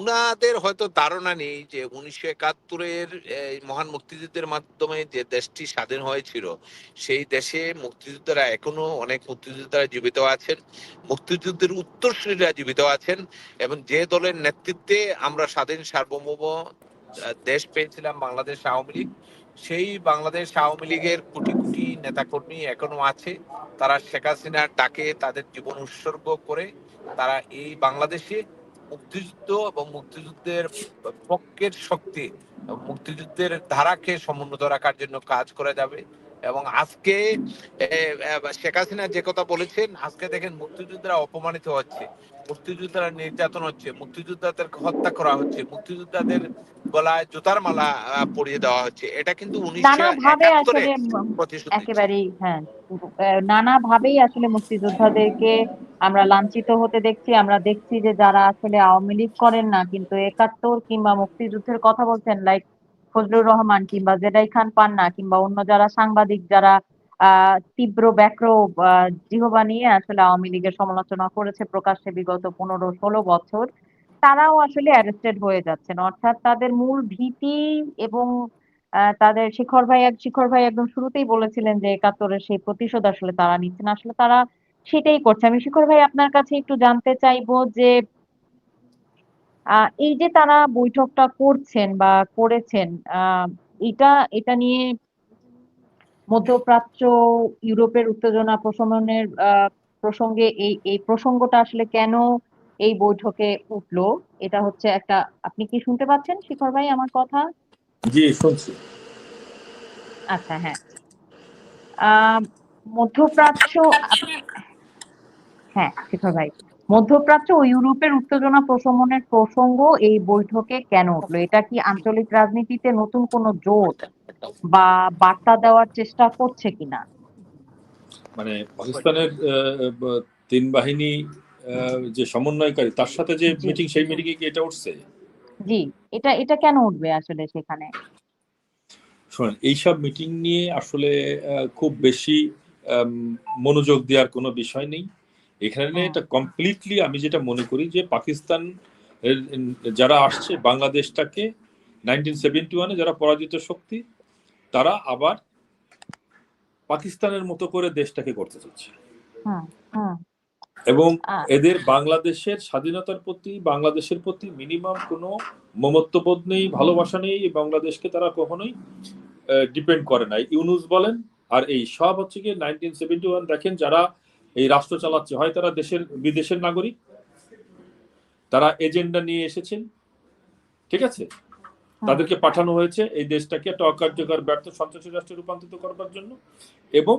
উনাদের হয়তো ধারণা নেই যে উনিশশো একাত্তরের মহান মুক্তিযুদ্ধের মাধ্যমে যে দেশটি স্বাধীন হয়েছিল, সেই দেশে মুক্তিযোদ্ধারা এখনও অনেক মুক্তিযোদ্ধারা জীবিত আছেন, মুক্তিযুদ্ধের উত্তরসূরিরা জীবিত আছেন এবং যে দলের নেতৃত্বে আমরা স্বাধীন সার্বভৌম দেশ পেয়েছিলাম বাংলাদেশ আওয়ামী লীগ, সেই বাংলাদেশ আওয়ামী লীগের কোটি কোটি নেতাকর্মী এখনও আছে। তারা শেখ হাসিনার ডাকে তাদের জীবন উৎসর্গ করে তারা এই বাংলাদেশে মুক্তিযুদ্ধ এবং মুক্তিযুদ্ধের পক্ষের শক্তি মুক্তিযুদ্ধের ধারাকে সমুন্নত রাখার জন্য কাজ করা যাবে। এবং আজকে শেখ হাসিনা যে কথা বলেছেন আজকে দেখেন মুক্তিযোদ্ধারা অপমানিত হচ্ছে মুক্তিযোদ্ধারা নির্যাতন হচ্ছে মুক্তিযোদ্ধাদের হত্যা করা হচ্ছে মুক্তিযোদ্ধাদের গলায় জুতার মালা পরিয়ে দেওয়া হচ্ছে। এটা কিন্তু উনিশশো একেবারেই হ্যাঁ নানা ভাবেই আসলে মুক্তিযোদ্ধাদেরকে আমরা লাঞ্ছিত হতে দেখছি আমরা দেখছি যে যারা আসলে আওয়ামী লীগ করেন না কিন্তু একাত্তর কিংবা মুক্তিযুদ্ধের কথা বলছেন লাইক ফজলুর রহমান কিংবা জেদাই খান পান্না কিংবা অন্য যারা সাংবাদিক যারা তীব্র ব্যাক্র জিহবা নিয়ে আসলে আওয়ামী লীগের সমালোচনা করেছে প্রকাশ্যে বিগত পনেরো ষোলো বছর, তারাও আসলে অ্যারেস্টেড হয়ে যাচ্ছেন। অর্থাৎ তাদের মূল ভীতি এবং তাদের শিখর ভাই এক, শিখর ভাই একদম শুরুতেই বলেছিলেন যে একাত্তরের সেই প্রতিশোধ আসলে তারা নিচ্ছেন আসলে তারা সেটাই করছে। আমি শিখর ভাই আপনার কাছে একটু জানতে চাইব যে এই যে তারা বৈঠকটা করছেন বা করেছেন আহ, এটা এটা নিয়ে মধ্যপ্রাচ্য ইউরোপের উত্তেজনা প্রশমনের প্রসঙ্গে এই এই প্রসঙ্গটা আসলে কেন এই বৈঠকে উঠল এটা হচ্ছে একটা আপনি কি শুনতে পাচ্ছেন শিখর ভাই আমার কথা? জি শুনছি। আচ্ছা হ্যাঁ। আহ, মধ্যপ্রাচ্য হ্যাঁ শিখর ভাই। মধ্যপ্রাচ্য ও ইউরোপের উত্তেজনা প্রশমনের প্রসঙ্গ এই বৈঠকে কেন উঠল? এটা কি আঞ্চলিক রাজনীতিতে নতুন কোনো জোট বা বার্তা দেওয়ার চেষ্টা করছে কিনা? মানে পাকিস্তানের তিন বাহিনী যে সমন্বয়কারী তার সাথে যে মিটিং সেই মিটিংয়ে কি এটা উঠছে? জি এটা এটা কেন উঠবে আসলে সেখানে? শোনেন এইসব মিটিং নিয়ে আসলে খুব বেশি মনোযোগ দেওয়ার কোনো বিষয় নেই। এখানে এটা কমপ্লিটলি আমি যেটা মনে করি যে পাকিস্তান যারা আসছে বাংলাদেশটাকে নাইনটিন সেভেন্টি ওয়ানে যারা পরাজিত শক্তি তারা আবার পাকিস্তানের মতো করে দেশটাকে করতে চাচ্ছে এবং এদের বাংলাদেশের স্বাধীনতার প্রতি বাংলাদেশের প্রতি মিনিমাম কোনো মমত্ববোধ নেই ভালোবাসা নেই বাংলাদেশকে তারা কখনোই ডিপেন্ড করে না। ইউনুস বলেন আর এই সব হচ্ছে কি নাইনটিন সেভেন্টি ওয়ান দেখেন যারা এই রাষ্ট্র চালাচ্ছে। হয় তারা দেশের বিদেশের নাগরিক তারা এজেন্ডা নিয়ে এসেছেন ঠিক আছে? তাদেরকে পাঠানো হয়েছে এই দেশটাকে একটা অকার্যকর ব্যর্থ সন্ত্রাসী রাষ্ট্রে রূপান্তরিত করবার জন্য এবং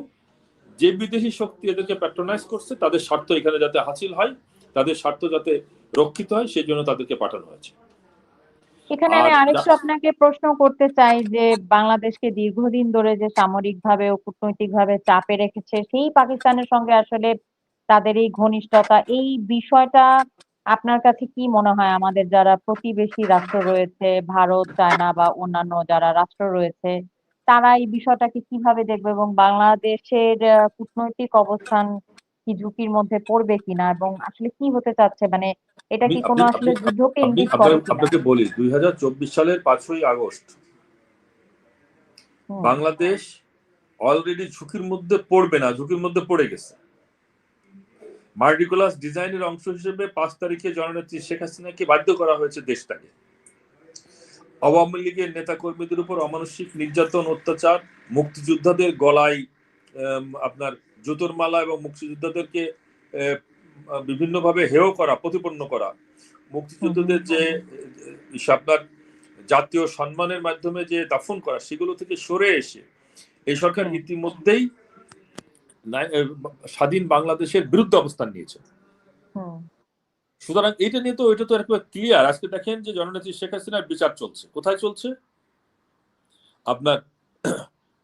যে বিদেশি শক্তি এদেরকে প্যাট্রোনাইজ করছে তাদের স্বার্থ এখানে যাতে হাসিল হয় তাদের স্বার্থ যাতে রক্ষিত হয় সেই জন্য তাদেরকে পাঠানো হয়েছে। এখানে আমি আরেকটু আপনাকে প্রশ্ন করতে চাই যে বাংলাদেশকে দীর্ঘদিন ধরে যে সামরিকভাবে ও কূটনৈতিকভাবে চাপে রেখেছে সেই পাকিস্তানের সঙ্গে আসলে তাদের এই ঘনিষ্ঠতা এই বিষয়টা আপনার কাছে কি মনে হয়? আমাদের যারা প্রতিবেশী রাষ্ট্র রয়েছে ভারত চায়না বা অন্যান্য যারা রাষ্ট্র রয়েছে তারা এই বিষয়টাকে কীভাবে দেখবে এবং বাংলাদেশের কূটনৈতিক অবস্থান কি ঝুঁকির মধ্যে পড়বে কিনা এবং আসলে কি হতে চাচ্ছে? মানে এটা কি কোনো আসলে যুদ্ধকে ইঙ্গিত করে আপনাকে বলি দুই হাজার চব্বিশ সালের পাঁচই আগস্ট বাংলাদেশ অলরেডি ঝুঁকির মধ্যে পড়বে না ঝুঁকির মধ্যে পড়ে গেছে। মার্টিকুলাস ডিজাইনের অংশ হিসেবে পাঁচ তারিখে জননেত্রী শেখ হাসিনাকে বাধ্য করা হয়েছে দেশটাকে। আওয়ামী লীগের নেতা কর্মীদের উপর অমানসিক নির্যাতন অত্যাচার মুক্তিযোদ্ধাদের গলায় আপনার জুতোর মালা এবং মুক্তিযোদ্ধাদেরকে বিভিন্নভাবে হেয় করা প্রতিপন্ন করা। মুক্তিযোদ্ধাদের যে আপনার জাতীয় সম্মানের মাধ্যমে যে দাফন করা সেগুলো থেকে সরে এসে এই সরকার। ইতিমধ্যেই স্বাধীন বাংলাদেশের বিরুদ্ধে অবস্থান নিয়েছে। হুম, সুতরাং এটা নিয়ে তো এটা তো একবার ক্লিয়ার আজকে দেখেন যে জননেত্রী শেখ হাসিনার বিচার চলছে। কোথায় চলছে? আপনার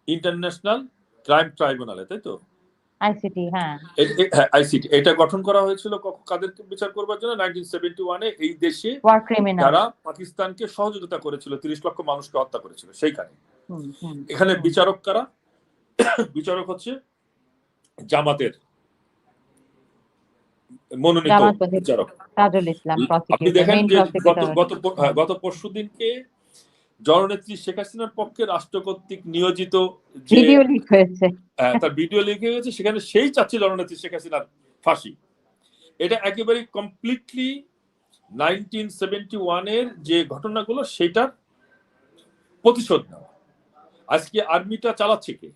ইন্টারন্যাশনাল ক্রাইম ট্রাইব্যুনালে তাই তো? আইসিটি হ্যাঁ। আইসিটি এটা গঠন করা হয়েছিল কাদেরকে বিচার করবার জন্য? নাইনটিন সেভেন্টি ওয়ানে এই দেশে যারা পাকিস্তানকে সহযোগিতা করেছিল তিরিশ লক্ষ মানুষকে হত্যা করেছিল সেইখানে। এখানে বিচারক কারা? বিচারক হচ্ছে জামাতের মনোনীত বিচারক। আপনি দেখেন যে গত গত হ্যাঁ, গত পরশু দিনকে জননেত্রী শেখ হাসিনার পক্ষে রাষ্ট্র কর্তৃক নিয়োজিত ভিডিও লিক হয়েছে। তার ভিডিও গেছে সেখানে সেই চাচ্ছে জননেত্রী শেখ হাসিনার ফাঁসি। এটা একেবারে কমপ্লিটলি নাইনটিন সেভেন্টি ওয়ানের যে ঘটনাগুলো সেটার প্রতিশোধ নেওয়া। আজকে আর্মিটা চালাচ্ছে কে?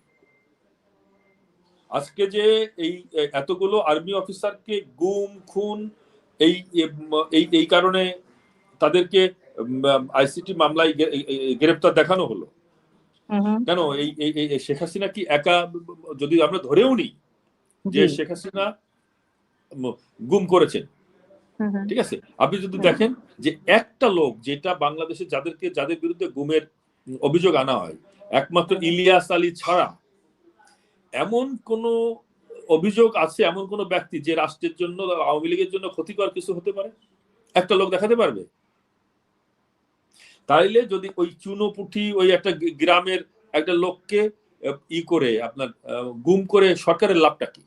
আজকে যে এই এতগুলো আর্মি অফিসারকে গুম খুন এই এই কারণে তাদেরকে আইসিটি মামলায় গ্রেপ্তার দেখানো হলো। কেন? এই শেখ হাসিনা কি একা যদি আমরা ধরেও নিই যে শেখ হাসিনা গুম করেছেন ঠিক আছে? আপনি যদি দেখেন যে একটা লোক যেটা বাংলাদেশে যাদেরকে যাদের বিরুদ্ধে গুমের অভিযোগ আনা হয় একমাত্র ইলিয়াস আলী ছাড়া এমন কোন অভিযোগ আছে এমন কোন ব্যক্তি যে রাষ্ট্রের জন্য আওয়ামী লীগের জন্য ক্ষতিকর কিছু হতে পারে? একটা লোক দেখাতে পারবে? তাইলে যদি ওই চুনোপুঠি, ওই একটা গ্রামের একটা লোককে ই করে আপনার গুম করে সরকারের লাভটা কি?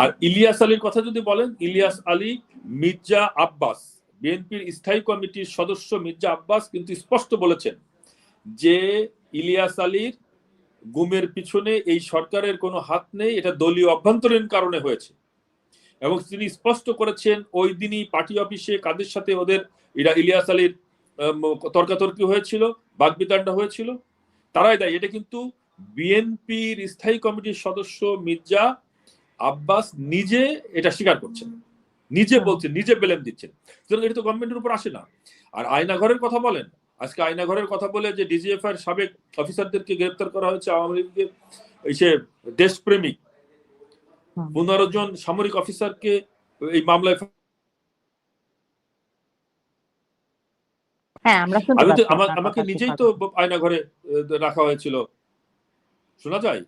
আর ইলিয়াস আলীর কথা যদি বলেন, ইলিয়াস আলী, মির্জা আব্বাস, বিএনপির স্থায়ী কমিটির সদস্য মির্জা আব্বাস কিন্তু স্পষ্ট বলেছেন যে ইলিয়াস আলীর গুমের পিছনে এই সরকারের কোনো হাত নেই, এটা দলীয় অভ্যন্তরীণ কারণে হয়েছে। এবং তিনি স্পষ্ট করেছেন, ওই দিনই পার্টি অফিসে কাদের সাথে ওদের, এরা ইলিয়াস আলীর তর্কাতর্কি হয়েছিল বাগবিতান্ডা হয়েছিল। তারাই দেয়। এটা কিন্তু বিএনপির স্থায়ী কমিটির সদস্য মির্জা আব্বাস নিজে এটা স্বীকার করছেন। নিজে হুম। বলছেন নিজে বেলেম দিচ্ছেন। সুতরাং এটা তো গভর্নমেন্টের উপর আসে না। আর আয়নাঘরের কথা বলেন। আজকে আয়নাঘরের কথা বলে যে ডিজিএফ এর সাবেক অফিসারদেরকে গ্রেপ্তার করা হয়েছে আওয়ামী লীগের এই সে দেশপ্রেমিক হুম। পনেরো জন সামরিক অফিসারকে এই মামলায় হ্যাঁ আমরা শুনতে আমি তো আমাকে নিজেই তো আয়নাঘরে আহ, রাখা হয়েছিল। শোনা যায়?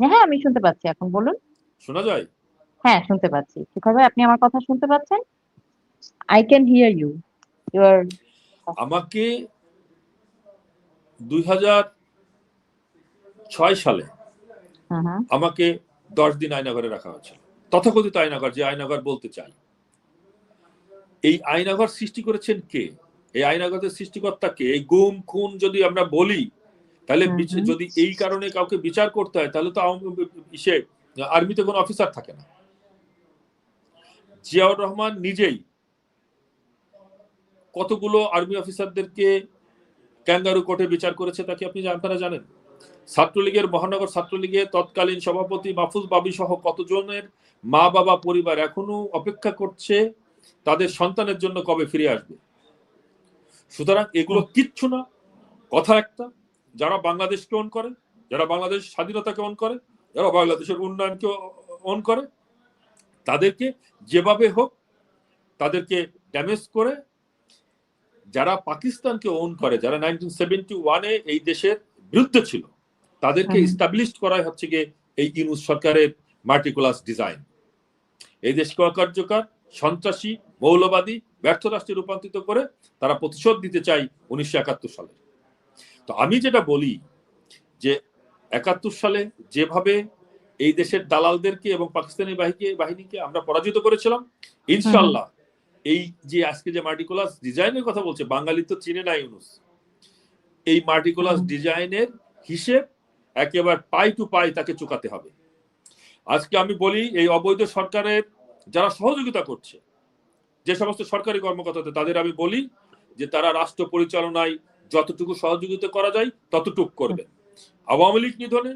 হ্যাঁ আমি শুনতে পাচ্ছি এখন বলুন। শোনা যায়? হ্যাঁ শুনতে পাচ্ছি। ঠিকভাবে আপনি আমার কথা শুনতে পাচ্ছেন? I can hear you your আমাকে দুই হাজার ছয় সালে আমাকে দশ দিন আয়নাঘরে রাখা হয়েছিল। তথাকথিত আয়নাঘর যে আয়নাঘর বলতে চাই। এই আয়নাঘর সৃষ্টি করেছেন কে? এই আয়নাঘরের সৃষ্টিকর্তা কে এই গুম খুন যদি আমরা বলি তাহলে। যদি এই কারণে কাউকে বিচার করতে হয় তাহলে তো ইসে আর্মিতে কোনো অফিসার থাকে না। জিয়াউর রহমান নিজেই কতগুলো আর্মি অফিসারদেরকে ক্যাঙ্গারু কোর্টে বিচার করেছে তাকে আপনি আপনারা জানেন? ছাত্রলীগের মহানগর ছাত্রলীগের তৎকালীন সভাপতি মাহফুজ বাবি সহ কতজনের মা বাবা পরিবার এখনও অপেক্ষা করছে তাদের সন্তানের জন্য কবে ফিরে আসবে? সুতরাং এগুলো কিচ্ছু না। কথা একটা যারা বাংলাদেশকে অন করে যারা বাংলাদেশ স্বাধীনতাকে অন করে যারা বাংলাদেশের উন্নয়নকে অন করে তাদেরকে যেভাবে হোক তাদেরকে ড্যামেজ করে যারা পাকিস্তানকে ওন করে যারা নাইনটিন সেভেন্টি ওয়ানে এই দেশের বিরুদ্ধে ছিল তাদেরকে। ইস্টাবলিশ করাই হচ্ছে গিয়ে এই ইউনুস সরকারের মার্টিকুলাস ডিজাইন এই দেশকে অকার্যকর সন্ত্রাসী মৌলবাদী ব্যর্থ রাষ্ট্রে রূপান্তরিত করে তারা প্রতিশোধ দিতে চাই উনিশশো একাত্তর সালে। তো আমি যেটা বলি যে একাত্তর সালে যেভাবে এই দেশের দালালদেরকে এবং পাকিস্তানি বাহিনীকে বাহিনীকে আমরা পরাজিত করেছিলাম ইনশাল্লাহ এই যে আজকে যে মার্টিকুলাস ডিজাইনের কথা বলছে বাঙালি তো চিনে না ইউনুস এই মার্টিকুলাস ডিজাইনের হিসেব একেবারে পাই টু পাই তাকে চুকাতে হবে। আজকে আমি বলি এই অবৈধ সরকারের যারা সহযোগিতা করছে যে সমস্ত সরকারি কর্মকর্তা তাদের আমি বলি যে তারা রাষ্ট্র পরিচালনায় যতটুকু সহযোগিতা করা যায়, ততটুকু করবে। আওয়ামী লীগ নিধনে,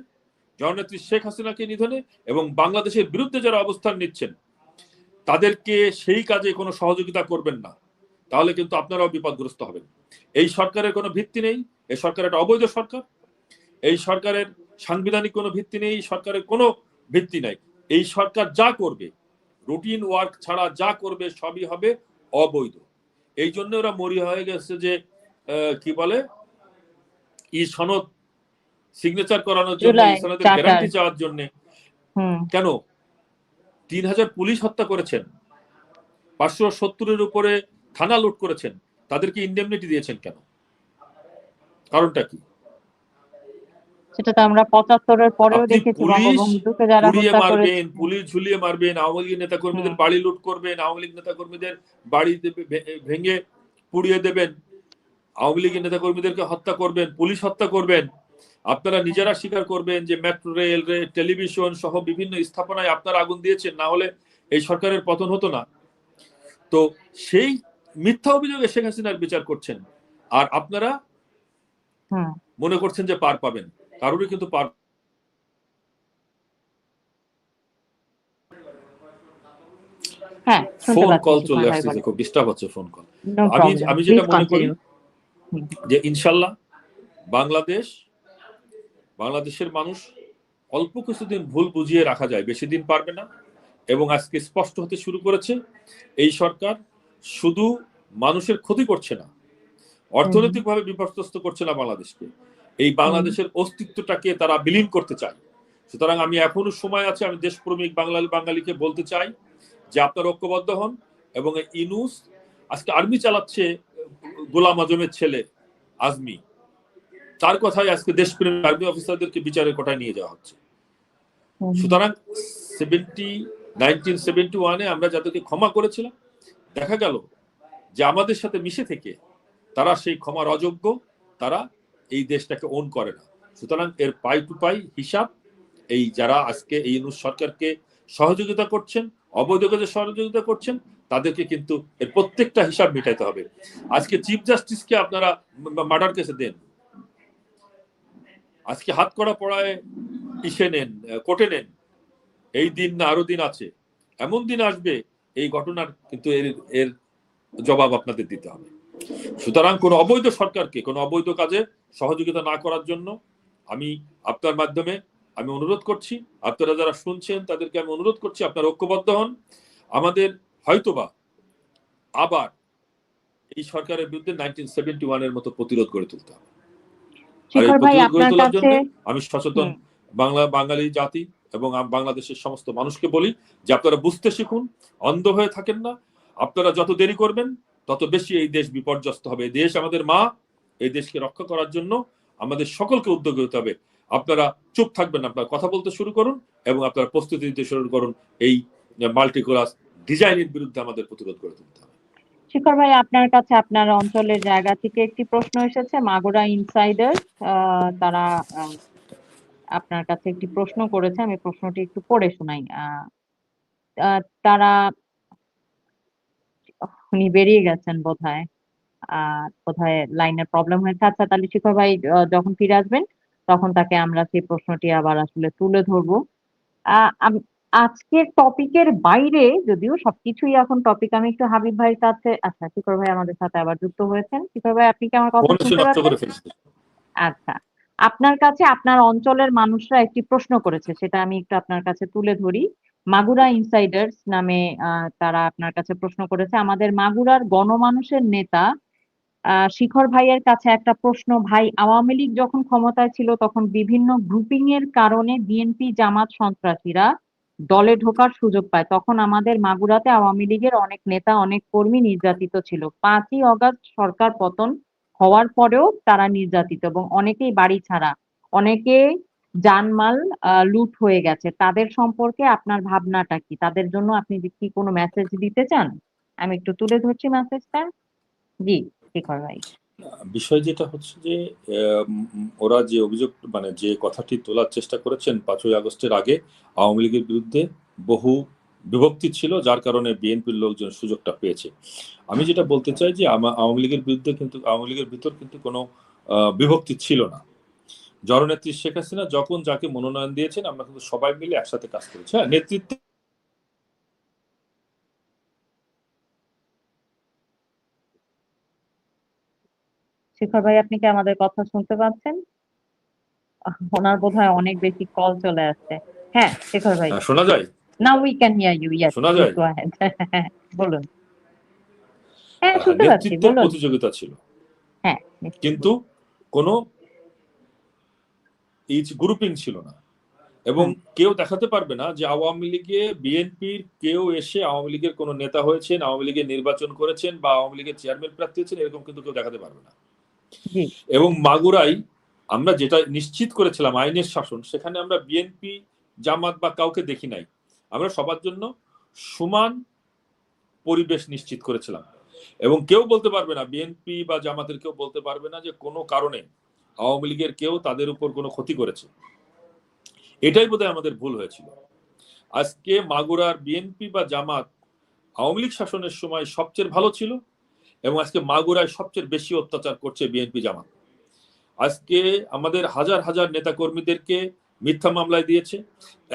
জননেত্রী শেখ হাসিনাকে নিধনে এবং বাংলাদেশের বিরুদ্ধে যারা অবস্থান নিচ্ছেন, তাদেরকে সেই কাজে কোনো সহযোগিতা করবেন না। তাহলে কিন্তু আপনারাও বিপদগ্রস্ত হবেন। এই সরকারের কোনো ভিত্তি নেই, এই সরকার একটা অবৈধ সরকার, এই সরকারের সাংবিধানিক কোনো ভিত্তি নেই সরকারের কোনো ভিত্তি নাই। এই সরকার যা করবে রুটিন ওয়ার্ক ছাড়া যা করবে সবই হবে অবৈধ। এই জন্য ওরা মরি হয়ে গেছে যে কি বলে? ই সনদ সিগনেচার করানোর জন্য সনদের গ্যারান্টি চাওয়ার জন্য। কেন? তিন হাজার পুলিশ হত্যা করেছেন। পাঁচশো সত্তরের উপরে থানা লুট করেছেন। তাদেরকে ইন্ডেমনিটি দিয়েছেন কেন? কারণটা কি? সেটা তো আমরা পঁচাত্তরের পরেও দেখেছি বঙ্গবন্ধুকে যারা হত্যা মারবেন পুলিশ ঝুলিয়ে মারবেন আওয়ামী লীগের নেতা কর্মীদের বাড়ি লুট করবেন আওয়ামী লীগ নেতা কর্মীদের বাড়ি ভেঙে পুড়িয়ে দেবেন আওয়ামী লীগের নেতা কর্মীদেরকে হত্যা করবেন পুলিশ হত্যা করবেন। আপনারা নিজেরা স্বীকার করবেন যে মেট্রো রেল টেলিভিশন সহ বিভিন্ন স্থাপনায় আপনারা আগুন দিয়েছেন না হলে এই সরকারের পতন হতো না। তো সেই মিথ্যা অভিযোগে শেখ হাসিনার বিচার করছেন আর আপনারা মনে করছেন যে পার পাবেন। কারোরই কিন্তু পার হ্যাঁ ফোন কল চলে আসছে খুব ডিস্টার্ব হচ্ছে ফোন কল। আমি আমি যেটা মনে করি যে ইনশাল্লাহ বাংলাদেশ বাংলাদেশের মানুষ অল্প কিছুদিন ভুল বুঝিয়ে রাখা যায় বেশি দিন পারবে না এবং আজকে স্পষ্ট হতে শুরু করেছে এই সরকার শুধু মানুষের ক্ষতি করছে না অর্থনৈতিকভাবে বিপর্যস্ত করছে না বাংলাদেশকে। এই বাংলাদেশের অস্তিত্বটাকে তারা বিলীন করতে চায়। সুতরাং আমি এখনও সময় আছে আমি দেশপ্রেমিক বাঙালি বাঙালিকে বলতে চাই যে আপনারা ঐক্যবদ্ধ হন এবং ইনুস আজকে আর্মি চালাচ্ছে গোলাম আজমের ছেলে আজমি। তার কথাই আজকে দেশপ্রেমিক আর্মি অফিসারদেরকে বিচারের কোটায় নিয়ে যাওয়া হচ্ছে। সুতরাং সেভেন্টি নাইনটিন সেভেন্টি ওয়ানে আমরা যাদেরকে ক্ষমা করেছিলাম দেখা গেল যে আমাদের সাথে মিশে থেকে তারা সেই ক্ষমার অযোগ্য তারা এই দেশটাকে ওন করে না। সুতরাং এর পাই টু পাই হিসাব, এই যারা আজকে এই ইউনুস সরকারকে সহযোগিতা করছেন অবৈধ সহযোগিতা করছেন, তাদেরকে কিন্তু এর প্রত্যেকটা হিসাব মেটাইতে হবে। আজকে চিফ জাস্টিসকে আপনারা মার্ডার কেসে দেন। আজকে হাত করা পড়ায় ইসে নেন কোটে নেন, এই দিন না আরও দিন আছে। এমন দিন আসবে, এই ঘটনার কিন্তু এর এর জবাব আপনাদের দিতে হবে। সুতরাং কোন অবৈধ সরকারকে, কোন অবৈধ কাজে সহযোগিতা না করার জন্য আমি আপনার মাধ্যমে আমি অনুরোধ করছি আপনারা যারা শুনছেন তাদেরকে আমি অনুরোধ করছি আপনারা ঐক্যবদ্ধ হন। আমাদের হয়তোবা আবার এই সরকারের বিরুদ্ধে নাইনটিন সেভেন্টি ওয়ানের মতো প্রতিরোধ গড়ে তুলতে হবে। আর এই প্রতিরোধ গড়ে তোলার জন্য আমি সচেতন বাংলা বাঙালি জাতি এবং বাংলাদেশের সমস্ত মানুষকে বলি যে আপনারা বুঝতে শিখুন অন্ধ হয়ে থাকেন না। আপনারা যত দেরি করবেন তত বেশি এই দেশ বিপর্যস্ত হবে। দেশ আমাদের মা এই দেশকে রক্ষা করার জন্য আমাদের সকলকে উদ্যোগী হতে হবে। আপনারা চুপ থাকবেন আপনারা কথা বলতে শুরু করুন এবং আপনারা প্রস্তুতি নিতে শুরু করুন। এই মাল্টিক্লাস ডিজাইনের বিরুদ্ধে আমাদের প্রতিরোধ করে তুলতে হবে। শিখর ভাই, আপনার কাছে আপনার অঞ্চলের জায়গা থেকে একটি প্রশ্ন এসেছে, মাগুরা ইনসাইডার। তারা আপনার কাছে একটি প্রশ্ন করেছে, আমি প্রশ্নটি একটু পড়ে শোনাই। তারা উনি বেরিয়ে গেছেন বোধহয়। আহ বোধহয় লাইনের প্রবলেম হয়েছে আচ্ছা তাহলে শিখর ভাই যখন ফিরে আসবেন তখন তাকে আমরা সেই প্রশ্নটি আবার আসলে তুলে ধরবো। আজকের টপিকের বাইরে যদিও সবকিছুই এখন টপিক আমি একটু হাবিব ভাইয়ের কাছে আচ্ছা শিখর ভাই আমাদের সাথে আবার যুক্ত হয়েছেন। শিখর ভাই আপনি কি আমার কথা শুনতে পাচ্ছেন? আচ্ছা আপনার কাছে আপনার অঞ্চলের মানুষরা একটি প্রশ্ন করেছে সেটা আমি একটু আপনার কাছে তুলে ধরি। মাগুরা ইনসাইডার্স নামে তারা আপনার কাছে প্রশ্ন করেছে আমাদের মাগুরার গণমানুষের নেতা শিখর ভাইয়ের কাছে একটা প্রশ্ন, ভাই, আওয়ামী লীগ যখন ক্ষমতায় ছিল, তখন বিভিন্ন গ্রুপিং এর কারণে বিএনপি জামাত সন্ত্রাসীরা দলে ঢোকার সুযোগ পায়। তখন আমাদের মাগুরাতে আওয়ামী লীগের অনেক নেতা, অনেক কর্মী নির্যাতিত ছিল। পাঁচই অগস্ট সরকার পতন হওয়ার পরেও তারা নির্যাতিত এবং অনেকেই বাড়ি ছাড়া, অনেকে জানমাল লুট হয়ে গেছে। তাদের সম্পর্কে আপনার ভাবনাটা কি? তাদের জন্য আপনি কি কোনো মেসেজ দিতে চান? আমি একটু তুলে ধরছি মেসেজটা জি। বিষয় যেটা হচ্ছে যে ওরা যে অভিযোগ মানে যে কথাটি তোলার চেষ্টা করেছেন পাঁচই আগস্টের আগে, আওয়ামী লীগের বিরুদ্ধে বহু বিভক্তি ছিল, যার কারণে বিএনপির লোকজন সুযোগটা পেয়েছে। আমি যেটা বলতে চাই যে আওয়ামী লীগের বিরুদ্ধে কিন্তু, আওয়ামী লীগের ভিতর কিন্তু কোনো বিভক্তি ছিল না। জননেত্রী শেখ হাসিনা যখন যাকে মনোনয়ন দিয়েছেন, আমরা কিন্তু সবাই মিলে একসাথে কাজ করেছি। হ্যাঁ নেতৃত্ব শিখর ভাই আপনি কি আমাদের কথা শুনতে পাচ্ছেন? ওনার বোধহয় অনেক বেশি কল চলে আসছে। হ্যাঁ শিখর ভাই। শোনা যায়? We can hear you yes শোনা যায়? বলুন। হ্যাঁ শুনতে পাচ্ছি বলুন। প্রতিযোগিতা ছিল। হ্যাঁ কিন্তু কোনো গ্রুপিং ছিল না। এবং কেউ দেখাতে পারবে না যে আওয়ামী লীগে বিএনপির কেউ এসে আওয়ামী লীগের কোনো নেতা হয়েছেন আওয়ামী লীগের নির্বাচন করেছেন বা আওয়ামী লীগের চেয়ারম্যান প্রার্থী হয়েছেন এরকম কিন্তু কেউ দেখাতে পারবে না। এবং মাগুরাই আমরা যেটা নিশ্চিত করেছিলাম আইনের শাসন, সেখানে আমরা বিএনপি জামাত বা কাউকে দেখি নাই। আমরা সবার জন্য সমান পরিবেশ নিশ্চিত করেছিলাম। এবং কেউ বলতে পারবে না বিএনপি বা জামাতের কেউ বলতে পারবে না যে কোনো কারণে আওয়ামী লীগের কেউ তাদের উপর কোনো ক্ষতি করেছে। এটাই বোধহয় আমাদের ভুল হয়েছিল। আজকে মাগুরার বিএনপি বা জামাত আওয়ামী লীগ শাসনের সময় সবচেয়ে ভালো ছিল এবং আজকে মাগুরায় সবচেয়ে বেশি অত্যাচার করছে বিএনপি জামাত। আজকে আমাদের হাজার হাজার নেতাকর্মীদেরকে মিথ্যা মামলায় দিয়েছে।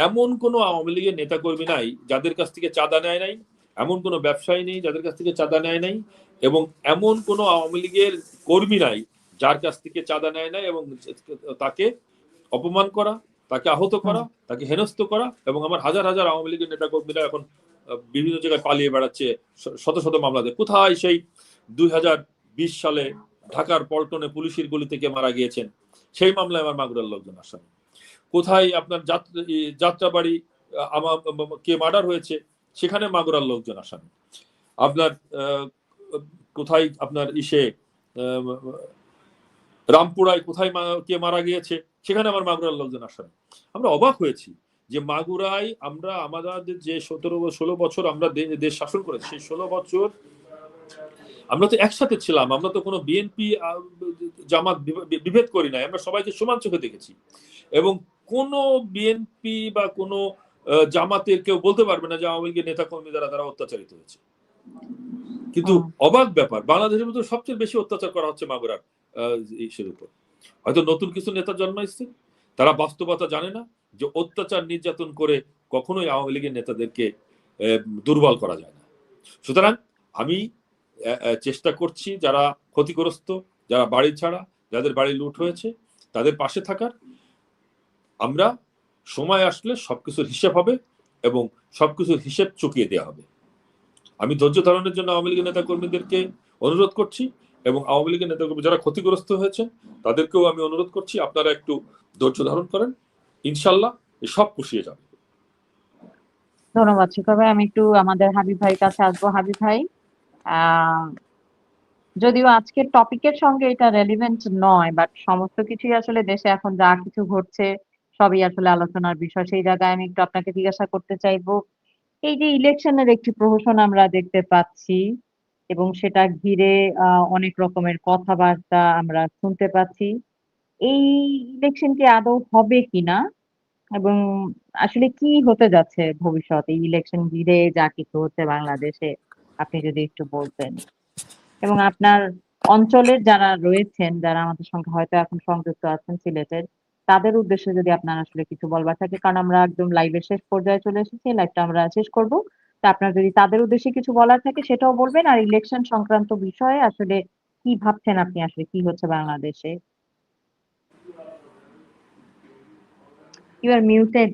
এমন কোনো আওয়ামী লীগের নেতাকর্মী নাই যাদের কাছ থেকে চাঁদা নেয় নাই, এমন কোনো ব্যবসায়ী নেই যাদের কাছ থেকে চাঁদা নেয় নাই, এবং এমন কোনো আওয়ামী লীগের কর্মী নাই যার কাছ থেকে চাঁদা নেয় নাই এবং তাকে অপমান করা, তাকে আহত করা, তাকে হেনস্থ করা এবং আমার হাজার হাজার আওয়ামী লীগের নেতাকর্মীরা এখন বিভিন্ন জায়গায় পালিয়ে বেড়াচ্ছে শত শত মামলাতে। কোথায় সেই দুই হাজার বিশ সালে ঢাকার পল্টনে পুলিশের গুলি থেকে মারা গিয়েছেন। সেই মামলায় আমার মাগুরার লোকজন আসামি কোথায় আপনার যাত্রাবাড়ি আমার কে মার্ডার হয়েছে, সেখানে মাগুরার লোকজন আসামি আপনার কোথায় আপনার ইসে রামপুরায় কোথায় কে মারা গিয়েছে, সেখানে আমার মাগুরার লোকজন আসামি আমরা অবাক হয়েছি যে মাগুরায় আমরা আমাদের যে সতেরো, ষোলো বছর আমরা দেশ শাসন করেছি, সেই ষোলো বছর আমরা তো একসাথে ছিলাম আমরা তো কোনো বিএনপি জামাত বিভেদ করি নাই আমরা সবাইকে সমান চোখে দেখেছি। এবং কোন বিএনপি বা কোনো জামাতের কেউ বলতে পারবে না যে আওয়ামী লীগের নেতা কর্মী দ্বারা তারা অত্যাচারিত হয়েছে। কিন্তু। অবাক ব্যাপার বাংলাদেশের মধ্যে সবচেয়ে বেশি অত্যাচার করা হচ্ছে মাগুরার ইসের উপর। হয়তো নতুন কিছু নেতা জন্মাইছে তারা বাস্তবতা জানে না যে অত্যাচার নির্যাতন করে কখনোই আওয়ামী লীগের নেতাদেরকে দুর্বল করা যায় না। সুতরাং আমি চেষ্টা করছি যারা ক্ষতিগ্রস্ত, যারা বাড়ি ছাড়া, যাদের বাড়ি লুট হয়েছে, তাদের পাশে থাকার। আমরা সময় আসলে সবকিছুর হিসেব হবে এবং সবকিছুর হিসেব চুকিয়ে দেওয়া হবে। আমি ধৈর্য ধারণের জন্য আওয়ামী লীগের নেতা কর্মীদেরকে অনুরোধ করছি এবং আওয়ামী লীগের নেতা কর্মী যারা ক্ষতিগ্রস্ত হয়েছেন তাদেরকেও আমি অনুরোধ করছি আপনারা একটু ধৈর্য ধারণ করেন। ইনশাল্লাহ সব পুষিয়ে যাবে। ধন্যবাদ শিখর ভাই। আমি একটু আমাদের হাবিব ভাইয়ের কাছে আসব। হাবিব ভাই। যদিও আজকের টপিকের সঙ্গে এটা রেলিভেন্ট নয় বাট সমস্ত কিছুই আসলে দেশে এখন যা কিছু ঘটছে, সবই আসলে আলোচনার বিষয়। সেই জায়গায় আমি একটু আপনাকে জিজ্ঞাসা করতে চাইব, এই যে ইলেকশনের একটি প্রহসন আমরা দেখতে পাচ্ছি এবং সেটা ঘিরে অনেক রকমের কথাবার্তা আমরা শুনতে পাচ্ছি। এই ইলেকশন কি আদৌ হবে কিনা? এবং আসলে কি হতে যাচ্ছে ভবিষ্যতে এই ইলেকশন ঘিরে যা কিছু হচ্ছে বাংলাদেশে? আপনি যদি একটু বলতেন। এবং আপনার অঞ্চলের যারা রয়েছেন, যারা আমাদের সঙ্গে হয়তো এখন সংযুক্ত আছেন সিলেটের, তাদের উদ্দেশ্যে যদি আপনার আসলে কিছু বলবার থাকে, কারণ আমরা একদম লাইভের শেষ পর্যায়ে চলে এসেছি লাইভটা আমরা শেষ করব। তা আপনার যদি তাদের উদ্দেশ্যে কিছু বলার থাকে, সেটাও বলবেন। আর ইলেকশন সংক্রান্ত বিষয়ে আসলে কি ভাবছেন আপনি? আসলে কি হচ্ছে বাংলাদেশে? ইউ আর মিউটেড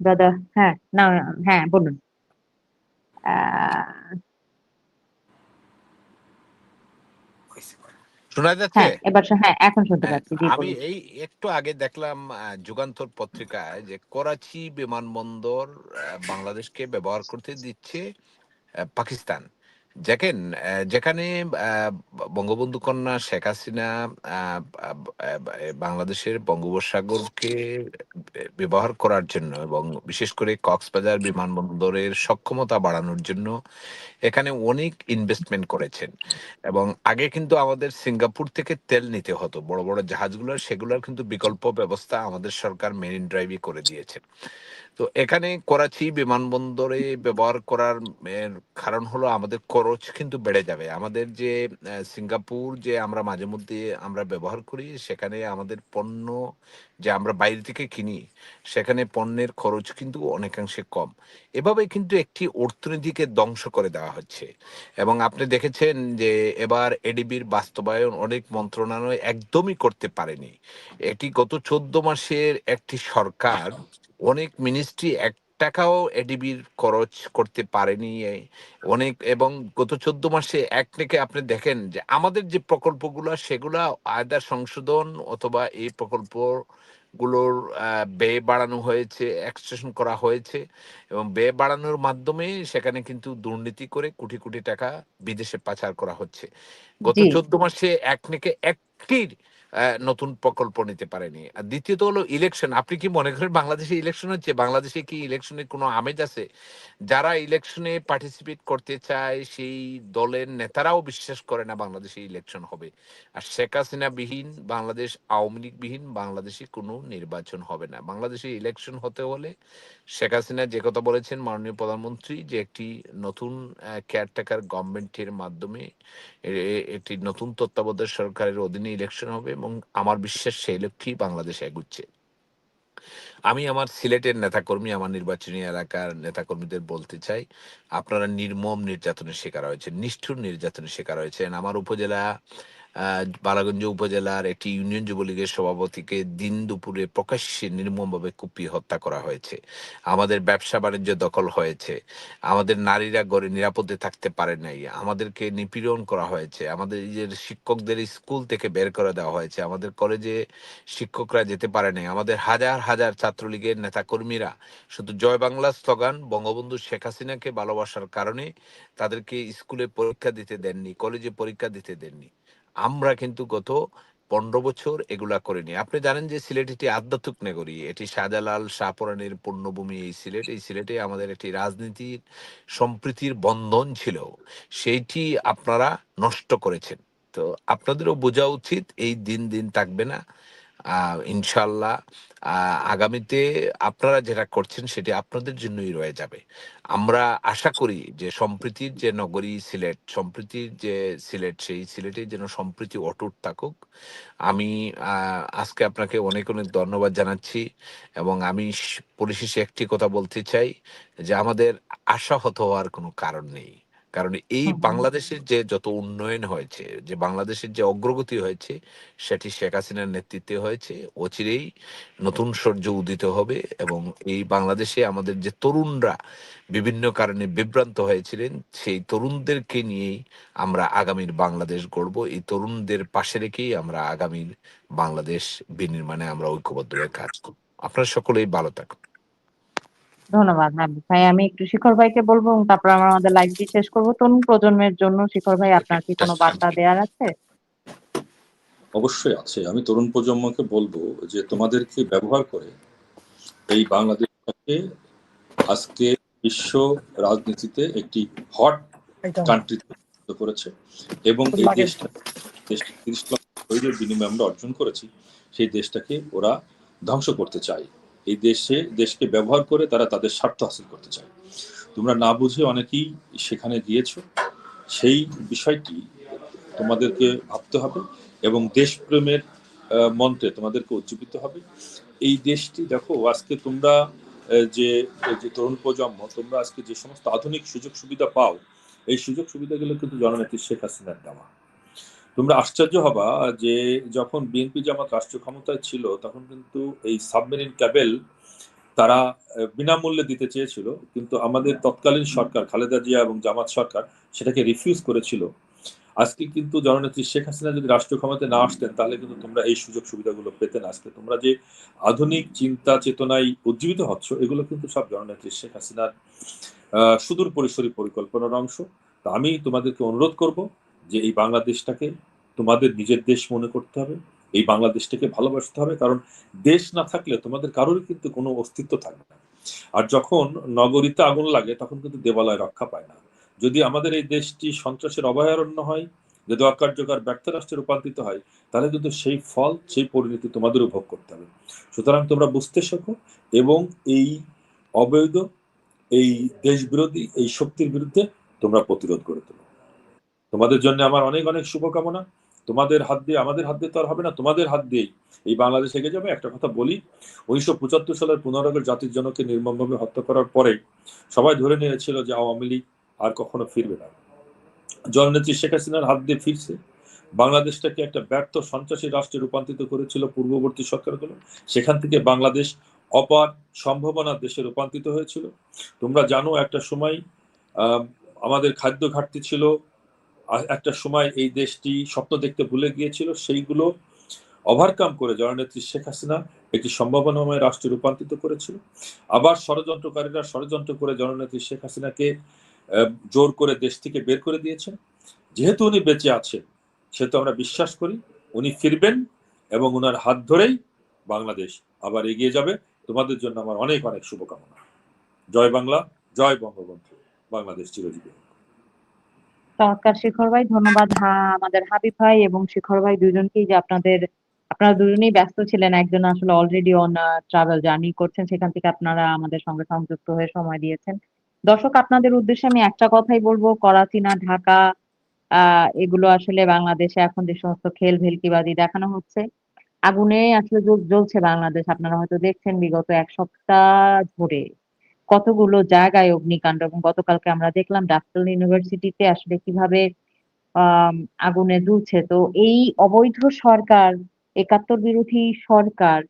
দাদা হ্যাঁ না হ্যাঁ বলুন। শোনা যাচ্ছে? হ্যাঁ এবার হ্যাঁ এখন শুনতে হ্যাঁ, পাচ্ছি আমি এই একটু আগে দেখলাম আহ, যুগান্তর পত্রিকায় যে করাচি বিমানবন্দর আহ, বাংলাদেশকে ব্যবহার করতে দিচ্ছে আহ, পাকিস্তান। দেখেন যেখানে বঙ্গবন্ধু কন্যা শেখ হাসিনা বাংলাদেশের বঙ্গোপসাগরকে ব্যবহার করার জন্য এবং বিশেষ করে কক্সবাজার বিমানবন্দরের সক্ষমতা বাড়ানোর জন্য এখানে অনেক ইনভেস্টমেন্ট করেছেন। এবং আগে কিন্তু আমাদের সিঙ্গাপুর থেকে তেল নিতে হতো, বড় বড় জাহাজগুলো, সেগুলোর কিন্তু বিকল্প ব্যবস্থা আমাদের সরকার মেরিন ড্রাইভই করে দিয়েছে। তো এখানে করাচি বিমানবন্দরে ব্যবহার করার কারণ হলো আমাদের খরচ কিন্তু বেড়ে যাবে। আমাদের যে সিঙ্গাপুর যে আমরা মাঝে মধ্যে আমরা ব্যবহার করি, সেখানে আমাদের পণ্য যে আমরা বাইরে থেকে কিনি, সেখানে পণ্যের খরচ কিন্তু অনেকাংশে কম। এভাবে কিন্তু একটি অর্থনীতিকে ধ্বংস করে দেওয়া হচ্ছে। এবং আপনি দেখেছেন যে, এবার এডিবির বাস্তবায়ন অনেক মন্ত্রণালয় একদমই করতে পারেনি। এটি গত চোদ্দ মাসের একটি সরকার অনেক মিনিস্ট্রি এক টাকাও এডিবির খরচ করতে পারেনি। অনেক এবং গত চোদ্দ মাসে এক থেকে আপনি দেখেন যে আমাদের যে প্রকল্পগুলো সেগুলা আয়দার সংশোধন অথবা এই প্রকল্পগুলোর আহ, ব্যয় বাড়ানো হয়েছে এক্সটেনশন করা হয়েছে এবং ব্যয় বাড়ানোর মাধ্যমে সেখানে কিন্তু দুর্নীতি করে কোটি কোটি টাকা বিদেশে পাচার করা হচ্ছে। গত চোদ্দ মাসে এক থেকে একটি আহ, নতুন প্রকল্প নিতে পারেনি। আর দ্বিতীয়ত হলো ইলেকশন আপনি কি মনে করেন বাংলাদেশে ইলেকশন হচ্ছে? বাংলাদেশে কি ইলেকশনে কোনো আমেজ আছে? যারা ইলেকশনে পার্টিসিপেট করতে চায়, সেই দলের নেতারাও বিশ্বাস করে না বাংলাদেশে ইলেকশন হবে। আর শেখ হাসিনা বিহীন, বাংলাদেশ আওয়ামী লীগ বিহীন, বাংলাদেশে কোনো নির্বাচন হবে না। বাংলাদেশে ইলেকশন হতে হলে শেখ হাসিনা যে কথা বলেছেন মাননীয় প্রধানমন্ত্রী, যে একটি নতুন কেয়ারটেকার গভর্নমেন্টের মাধ্যমে একটি নতুন তত্ত্বাবধায়ক সরকারের অধীনে ইলেকশন হবে। এবং আমার বিশ্বাস সেই লক্ষ্যেই বাংলাদেশ এগুচ্ছে। আমি আমার সিলেটের নেতাকর্মী, আমার নির্বাচনী এলাকার নেতাকর্মীদের বলতে চাই, আপনারা নির্মম নির্যাতনের শিকার হয়েছে নিষ্ঠুর নির্যাতনের শিকার হয়েছেন। আমার উপজেলা বালাগঞ্জ উপজেলার একটি ইউনিয়ন যুবলীগের সভাপতিকে দিন দুপুরে প্রকাশ্যে নির্মমভাবে কুপিয়ে হত্যা করা হয়েছে। আমাদের ব্যবসা বাণিজ্য দখল হয়েছে। আমাদের নারীরা গড়ে নিরাপদে থাকতে পারে নাই। আমাদেরকে নিপীড়ন করা হয়েছে। আমাদের নিজের শিক্ষকদের স্কুল থেকে বের করে দেওয়া হয়েছে। আমাদের কলেজে শিক্ষকরা যেতে পারে নাই। আমাদের হাজার হাজার ছাত্রলীগের নেতাকর্মীরা শুধু জয় বাংলা স্লোগান বঙ্গবন্ধু শেখ হাসিনাকে ভালোবাসার কারণে তাদেরকে স্কুলে পরীক্ষা দিতে দেননি, কলেজে পরীক্ষা দিতে দেননি। আমরা কিন্তু গত পনেরো বছর এগুলা করিনি। আপনি জানেন যে সিলেট একটি আধ্যাত্মিক নগরী, এটি শাহজালাল শাহপরানের পূর্ণভূমি এই সিলেট, এই সিলেটে আমাদের একটি রাজনীতির সম্প্রীতির বন্ধন ছিল, সেইটি আপনারা নষ্ট করেছেন। তো আপনাদেরও বোঝা উচিত, এই দিন দিন থাকবে না। ইনশাল্লাহ আগামীতে আপনারা যেটা করছেন সেটি আপনাদের জন্যই রয়ে যাবে। আমরা আশা করি যে সম্প্রীতির যে নগরী সিলেট, সম্প্রীতির যে সিলেট, সেই সিলেটে যেন সম্প্রীতি অটুট থাকুক। আমি আজকে আপনাকে অনেক অনেক ধন্যবাদ জানাচ্ছি এবং আমি পরিশেষে একটি কথা বলতে চাই যে আমাদের আশাহত হওয়ার কোনো কারণ নেই। কারণ এই বাংলাদেশের যে যত উন্নয়ন হয়েছে যে বাংলাদেশের যে অগ্রগতি হয়েছে সেটি শেখ হাসিনার নেতৃত্বে হয়েছে অচিরেই নতুন সূর্য উদিত হবে এবং এই বাংলাদেশে আমাদের যে তরুণরা বিভিন্ন কারণে বিভ্রান্ত হয়েছিলেন সেই তরুণদেরকে নিয়েই আমরা আগামীর বাংলাদেশ গড়ব। এই তরুণদের পাশে রেখেই আমরা আগামীর বাংলাদেশ বিনির্মাণে আমরা ঐক্যবদ্ধভাবে কাজ করব। আপনারা সকলেই ভালো থাকুন। ধন্যবাদ হাবিব ভাই আমি একটু শিখর ভাইকে বলব এবং তারপর আমরা আমাদের লাইভটি শেষ করব। তরুণ প্রজন্মের জন্য শিখর ভাই আপনার কি কোনো বার্তা দেওয়ার আছে? অবশ্যই আছে। আমি তরুণ প্রজন্মকে বলব যে তোমাদেরকে ব্যবহার করে এই বাংলাদেশটাকে আজকে বিশ্ব রাজনীতিতে একটি হট কান্ট্রি করেছে এবং এই দেশটা দেশটা তিরিশ লক্ষ বিনিময়ে আমরা অর্জন করেছি সেই দেশটাকে ওরা ধ্বংস করতে চায়। এই দেশে, দেশকে ব্যবহার করে তারা তাদের স্বার্থ হাসিল করতে চায়। তোমরা না বুঝে অনেকেই সেখানে গিয়েছো। সেই বিষয়টি তোমাদেরকে ভাবতে হবে এবং দেশপ্রেমের মন্ত্রে তোমাদেরকে উজ্জীবিত হবে। এই দেশটি দেখো, আজকে তোমরা যে যে তরুণ প্রজন্ম, তোমরা আজকে যে সমস্ত আধুনিক সুযোগ সুবিধা পাও, এই সুযোগ সুবিধাগুলো কিন্তু জননেত্রী শেখ হাসিনার দেওয়া। তোমরা আশ্চর্য হবা যে যখন বিএনপি জামাত রাষ্ট্রীয় ক্ষমতায় ছিল, তখন কিন্তু এই সাবমেরিন ক্যাবেল তারা বিনামূল্যে দিতে চেয়েছিল। কিন্তু আমাদের তৎকালীন সরকার, খালেদা জিয়া এবং জামাত সরকার সেটাকে রিফিউজ করেছিল। আজকে কিন্তু জননেত্রী শেখ হাসিনা যদি রাষ্ট্রীয় ক্ষমতায় না আসতেন, তাহলে কিন্তু তোমরা এই সুযোগ সুবিধাগুলো পেতে না আসতে। তোমরা যে আধুনিক চিন্তা, চেতনায় উজ্জীবিত হচ্ছ, এগুলো কিন্তু সব জননেত্রী শেখ হাসিনার সুদূর পরিসরী পরিকল্পনার অংশ। তা আমি তোমাদেরকে অনুরোধ করব যে এই বাংলাদেশটাকে তোমাদের নিজের দেশ মনে করতে হবে, এই বাংলাদেশটাকে ভালোবাসতে হবে, কারণ দেশ না থাকলে তোমাদের কারোরই কিন্তু কোনো অস্তিত্ব থাকবে না। আর যখন নগরীতে আগুন লাগে, তখন কিন্তু দেবালয় রক্ষা পায় না। যদি আমাদের এই দেশটি সন্ত্রাসের অভয়ারণ্য হয়, যদি অকার্যকর ব্যর্থ রাষ্ট্রে রূপান্তরিত হয়, তাহলে কিন্তু সেই ফল, সেই পরিণতি তোমাদেরও ভোগ করতে হবে। সুতরাং তোমরা বুঝতে শেখো এবং এই অবৈধ, এই দেশ বিরোধী এই শক্তির বিরুদ্ধে তোমরা প্রতিরোধ করে তোলো। তোমাদের জন্য আমার অনেক অনেক শুভকামনা। তোমাদের হাত দিয়ে, আমাদের হাত দিয়ে তো আর হবে না, তোমাদের হাত দিয়েই। এই বাংলাদেশ এগিয়ে যাবে, একটা কথা বলি, উনিশশো পঁচাত্তর সালের পনেরো আগস্ট জাতির জনকে নির্মমভাবে হত্যা করার পরে সবাই ধরে নিয়েছিল যে আওয়ামী লীগ আর কখনো ফিরবে না। জননেত্রী শেখ হাসিনার হাত দিয়ে ফিরছে। বাংলাদেশটাকে একটা ব্যর্থ সন্ত্রাসী রাষ্ট্রে রূপান্তরিত করেছিল পূর্ববর্তী সরকারগুলো। সেখান থেকে বাংলাদেশ অপার সম্ভাবনার দেশে রূপান্তরিত হয়েছিল। তোমরা জানো একটা সময় আমাদের খাদ্য ঘাটতি ছিল একটা সময় এই দেশটি স্বপ্ন দেখতে ভুলে গিয়েছিল, সেইগুলো ওভারকাম করে জননেত্রী শেখ হাসিনা একটি সম্ভাবনাময় রাষ্ট্রে রূপান্তরিত করেছিল। আবার ষড়যন্ত্রকারীরা ষড়যন্ত্র করে জননেত্রী শেখ হাসিনাকে জোর করে দেশ থেকে বের করে দিয়েছেন। যেহেতু উনি বেঁচে আছেন, সেহেতু আমরা বিশ্বাস করি উনি ফিরবেন এবং ওনার হাত ধরেই বাংলাদেশ আবার এগিয়ে যাবে। তোমাদের জন্য আমার অনেক অনেক শুভকামনা। জয় বাংলা, জয় বঙ্গবন্ধু। বাংলাদেশ চিরজীবী। চমৎকার শিখর ভাই, ধন্যবাদ আমাদের হাবিব ভাই এবং শিখর ভাই দুজনকেই যে আপনাদের, আপনারা দুজনেই ব্যস্ত ছিলেন, একজন আসলে অলরেডি অন ট্রাভেল জার্নি করছেন, সেখান থেকে আপনারা আমাদের সঙ্গে সংযুক্ত হয়ে সময় দিয়েছেন। দর্শক, আপনাদের উদ্দেশ্যে আমি একটা কথাই বলব, করাচি না, ঢাকা এগুলো আসলে বাংলাদেশে এখন যে সমস্ত খেল ভেলকিবাজি দেখানো হচ্ছে, আগুনে আসলে জ্বলছে বাংলাদেশ। আপনারা হয়তো দেখছেন, বিগত এক সপ্তাহ ধরে কতগুলো জায়গায় অগ্নিকাণ্ড এবং গতকালকে আমরা দেখলাম ডাক্তার ইউনিভার্সিটিতে আসলে কীভাবে আগুনে জ্বলছে। তো এই অবৈধ সরকার, একাত্তর বিরোধী সরকার,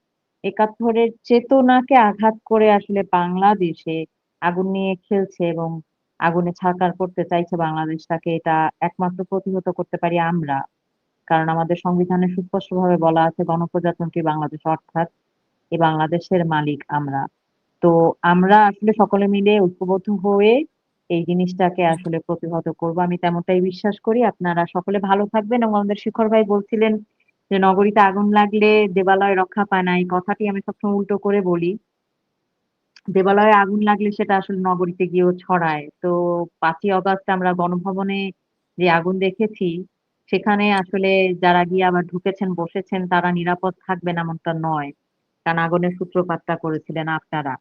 একাত্তরের চেতনাকে আঘাত করে আসলে বাংলাদেশে আগুন নিয়ে খেলছে এবং আগুনে ছারখার করতে চাইছে বাংলাদেশটাকে এটা একমাত্র প্রতিহত করতে পারি আমরা। কারণ আমাদের সংবিধানে সুস্পষ্টভাবে বলা আছে, গণপ্রজাতন্ত্রী বাংলাদেশ অর্থাৎ এই বাংলাদেশের মালিক আমরা। তো আমরা আসলে সকলে মিলে ঐক্যবদ্ধ হয়ে এই জিনিসটাকে আসলে প্রতিহত করব। আমি তেমনটাই বিশ্বাস করি। আপনারা সকলে ভালো থাকবেন এবং আমাদের শিখর ভাই বলছিলেন যে, নগরীতে আগুন লাগলে দেবালয় রক্ষা পায় না। এই কথাটি আমি সবসময় উল্টো করে বলি। দেবালয়ে আগুন লাগলে সেটা আসলে নগরীতে গিয়েও ছড়ায়। তো পাঁচই অগাস্ট আমরা গণভবনে যে আগুন দেখেছি, সেখানে আসলে যারা গিয়ে আবার ঢুকেছেন, বসেছেন, তারা নিরাপদ থাকবেন এমনটা নয়। কারণ আগুনের সূত্রপাতটা করেছিলেন আপনারা।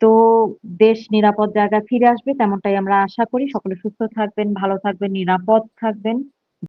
তো দেশ নিরাপদ জায়গায় ফিরে আসবে, তেমনটাই আমরা আশা করি। সকলে সুস্থ থাকবেন, ভালো থাকবেন, নিরাপদ থাকবেন।